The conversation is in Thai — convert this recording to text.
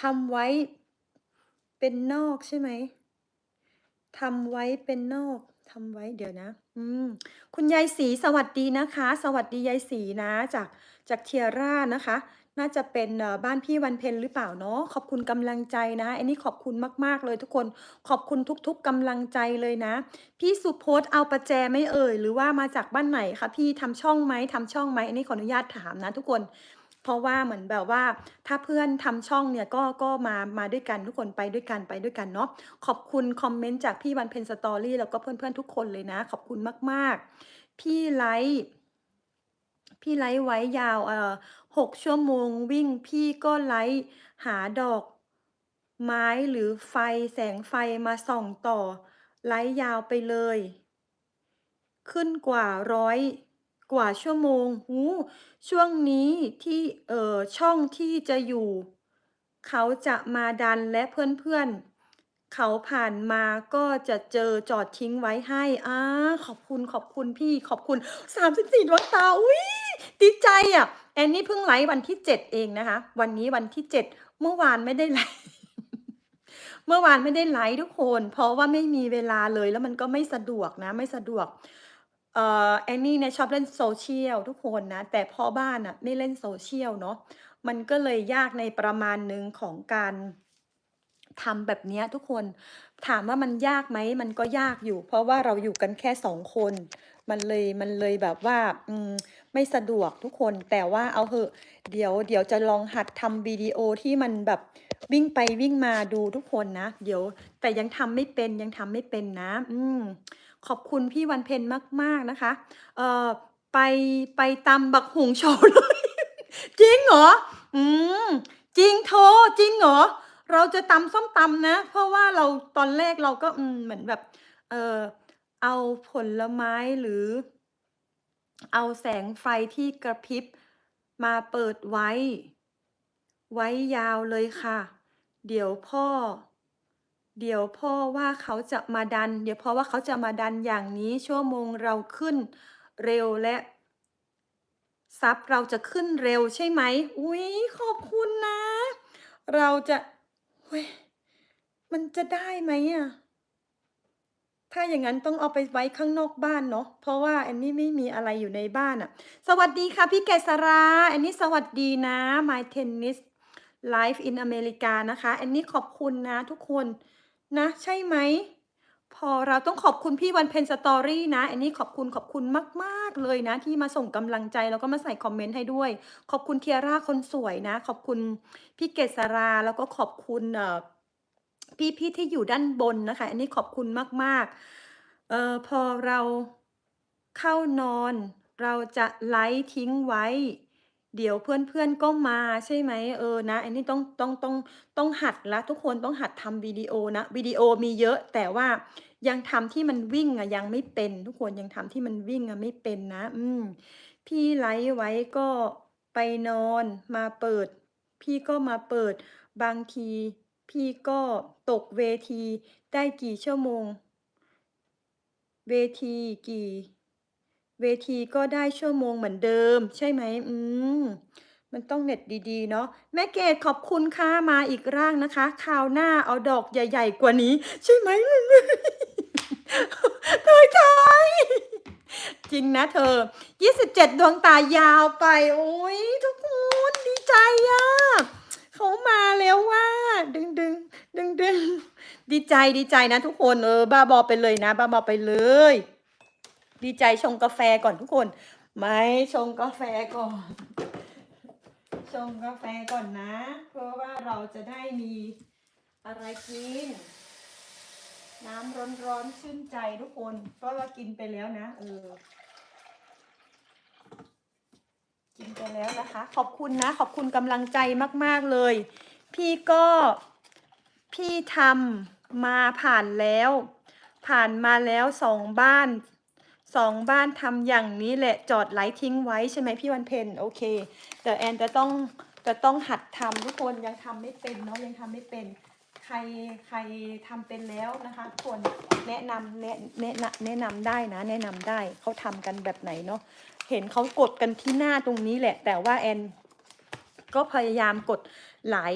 ทำไว้เป็นนอกใช่ไหมทำไว้เป็นนอกทำไว้เดี๋ยวนะ อืม คุณยายศรีสวัสดีนะคะ สวัสดียายศรีนะ จากจากเทียร่านะคะ น่าจะเป็นบ้านพี่วันเพ็ญหรือเปล่าเนาะขอบคุณกำลังใจนะ อันนี้ขอบคุณมากๆเลยทุกคนขอบคุณทุก ๆกำลังใจเลยนะ พี่สุโพสเอาประแจไม่เอ่ย หรือว่ามาจากบ้านไหนคะพี่ทำช่องไหมทำช่องไหมอันนี้ขออนุญาตถามนะ ทุกคน เพราะว่าเหมือนแบบว่า ถ้าเพื่อนทำช่องเนี่ยก็ก็มามาด้วยกันทุกคนไปด้วยกันไปด้วยกันเนาะขอบคุณคอมเมนต์จากพี่วันเพ็ญสตอรี่แล้วก็เพื่อนๆทุกคนเลยนะ ขอบคุณมาก ๆ พี่ไลฟ์พี่ไลฟ์ไว้ยาวเอ่อหกชั่วโมงวิ่งพี่ก็ไลฟ์หาดอก ไม้หรือไฟแสงไฟมาส่องต่อ ไลฟ์ยาวไปเลย ขึ้นกว่าร้อย กว่าชั่วโมงหูช่วงนี้ที่เอ่อช่องที่จะอยู่ เขาจะมาดันและเพื่อนๆ เขาผ่านมาก็จะเจอจอดทิ้งไว้ให้อ่าขอบคุณขอบคุณพี่ขอบคุณ 34ดวงตาอุ้ยดีใจอะ แอนนี่เพิ่งไลฟ์วันที่ 7 เองนะคะ วันนี้วันที่ 7 เมื่อวานไม่ได้ไลฟ์เมื่อวานไม่ได้ไลฟ์ทุกคน เพราะว่าไม่มีเวลาเลยแล้วมันก็ไม่สะดวกนะไม่สะดวก เอ่อ แอนนี่เนี่ยชอบเล่นโซเชียลทุกคนนะ แต่พ่อบ้านอะไม่เล่นโซเชียลเนาะ มันก็เลยยากในประมาณหนึ่งของการ ทำแบบเนี้ยทุกคน ถามว่ามันยากไหม มันก็ยากอยู่ เพราะว่าเราอยู่กันแค่สองคน มันเลย มันเลยแบบว่า อืม ไม่สะดวกทุกคน แต่ว่าเอาเหอะ เดี๋ยว เดี๋ยวจะลองหัดทำวิดีโอที่มันแบบวิ่งไปวิ่งมาดูทุกคนนะ เดี๋ยว แต่ยังทำไม่เป็น ยังทำไม่เป็นนะ อืม ขอบคุณพี่วันเพ็ญมาก ๆ นะคะ เอ่อ ไปไปตำบักหุงโชว์เลยจริงเหรอ อืม จริงโทจริงเหรอ เราจะตำส้มตำนะ เพราะว่าเราตอนแรกเราก็อืมเหมือนแบบ เออเอาผลไม้หรือ เอาแสงไฟที่กระพริบมาเปิดไว้ ไว้ยาวเลยค่ะ เดี๋ยวพ่อ เดี๋ยวพ่อว่าเขาจะมาดัน เดี๋ยวพ่อว่าเขาจะมาดันอย่างนี้ชั่วโมงเราขึ้นเร็วและซับเราจะขึ้นเร็วใช่ไหมอุ๊ยขอบคุณนะ เราจะเฮ้ยมันจะได้ไหมอะถ้าอย่างนั้นต้องเอาไปไว้ข้างนอกบ้านเนาะ เพราะว่าแอนนี้ไม่มีอะไรอยู่ในบ้านอะสวัสดีค่ะพี่เกษราแอนนี้สวัสดีนะ My Tennis Life in America นะคะ แอนนี้ขอบคุณนะทุกคน นะ ใช่ไหม พอเราต้องขอบคุณพี่วันเพ็ญสตอรี่นะอันนี้ขอบคุณขอบคุณมาก ๆ เลยนะ ที่มาส่งกำลังใจแล้วก็มาใส่คอมเมนต์ให้ด้วย ขอบคุณเทียร่าคนสวยนะ ขอบคุณพี่เกษราแล้วก็ขอบคุณเอ่อพี่พี่ที่อยู่ด้านบนนะคะ อันนี้ขอบคุณมากๆเอ่อพอเราเข้านอน เราจะไลฟ์ทิ้งไว้ เดี๋ยวเพื่อนๆก็มาใช่ไหมเออนะ อันนี้ต้องต้องต้องต้องหัดละทุกคนต้องหัดทำวิดีโอนะวิดีโอมีเยอะแต่ว่ายังทำที่มันวิ่งอะยังไม่เป็น ทุกคนยังทำที่มันวิ่งอะไม่เป็นนะ อืม พี่ไลฟ์ไว้ก็ไปนอนมาเปิด พี่ก็มาเปิด บางที พี่ก็ตกเวทีได้กี่ชั่วโมง เวทีกี่ เวทีก็ได้ชั่วโมงเหมือนเดิม ใช่ไหมอืมมันต้องเน็ตดีๆ เนาะแม่เกดขอบคุณค่ะ มาอีกร่างนะคะคราวหน้าเอาดอกใหญ่ ๆ กว่านี้ ใช่ไหมเธอใช่จริงนะเธอ 27 ดวงตายาวไป โอ้ยทุกคนดีใจอะเขามาแล้วว่า ดึงดึงดึงดึงดีใจดีใจนะทุกคนเออบ้าบอไปเลยนะ บ้าบอไปเลย ดีใจชงกาแฟก่อนทุกคน ไม่ชงกาแฟก่อน ชงกาแฟก่อนนะ เพราะว่าเราจะได้มีอะไรกิน น้ำร้อนๆชื่นใจทุกคน เพราะว่ากินไปแล้วนะ เออ กินไปแล้วนะคะ ขอบคุณนะ ขอบคุณกำลังใจมาก ๆเลย พี่ก็พี่ทำมาผ่านแล้ว ผ่านมาแล้วสองบ้าน สองบ้านทำอย่างนี้แหละจอดไลทิ้งไว้ใช่ไหมพี่วันเพ็ญโอเคแต่แอนจะต้องจะต้องหัดทำทุกคนยังทำไม่เป็นเนาะยังทำไม่เป็น ใครใครทำเป็นแล้วนะคะทุกคนแนะนำแนะแนะนำแนะนำได้นะ แนะนำได้เขาทำกันแบบไหนเนาะเห็นเขากดกันที่หน้าตรงนี้แหละ แต่ว่าแอนก็พยายามกดหลาย